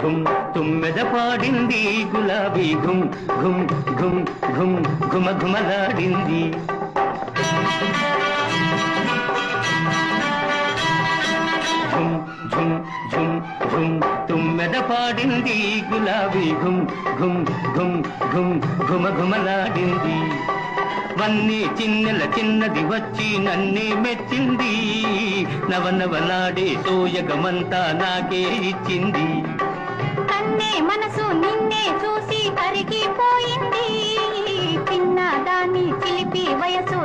ఘుం తుమ్మెద పాడింది గులాబీ. ఘుం ఘుం ఘుం ఘుం ఘుమ ఘుమలాడింది. ఘుం ఘుం ఘుం ఘుం తుమ్మెద పాడింది గులాబీ. ఘుం ఘుం ఘుం ఘుం ఘుమ ఘుమలాడింది. వన్నీ చిన్నెల చిన్నది వచ్చి నన్నే మెచ్చింది. నవనవలాడే సోయగమంతా నాకే ఇచ్చింది. మనసు నిన్నే చూసి కరిగిపోయింది చిన్నదాన్ని చిలిపి వయసు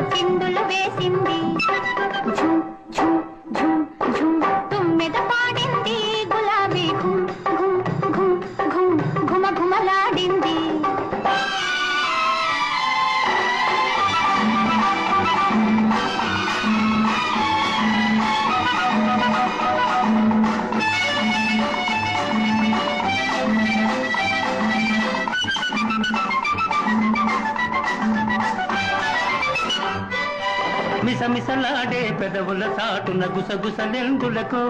మిసమిసలాడే పెదవుల సాటున గుసగుసలెందులకు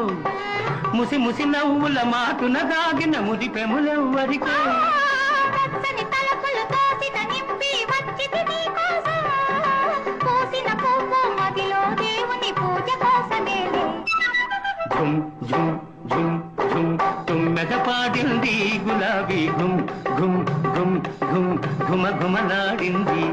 ముసి ముసి నవ్వుల మాటున దాగిన ముది పెములెవ్వరికో. పచ్చని తలపులు తోసిన నింపి వచ్చింది నీకోసం. పూసిన పువ్వు మదిలో దేవుని పూజ కోసమేలే ఝుమ్ ఝుమ్ ఝుమ్ ఝుమ్ తుమ్మెద పాడింది గులాబీ. ఘుమ్ ఘుమ్ ఘుమ్ ఘుమ్ ఘుమ ఘుమలాడింది.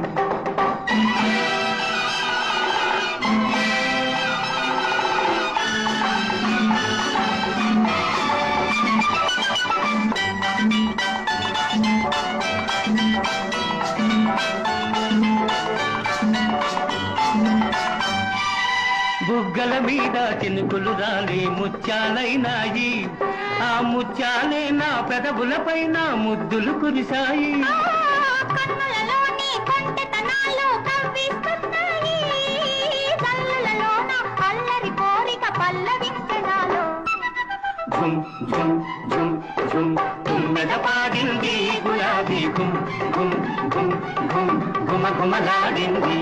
బుగ్గల మీద చినుకులు రాలి ముత్యాలైనాయి ఆ ముత్యాలే నా పెదవుల పైన ముద్దులు కురిశాయి. ఝుమ్ ఝుమ్ ఝుమ్ ఝుమ్ తుమ్మెద పాడింది గులాబీ ఘుమ్ ఘుమ్ ఘుమ్ ఘుమ్ ఘుమ ఘుమలాడింది.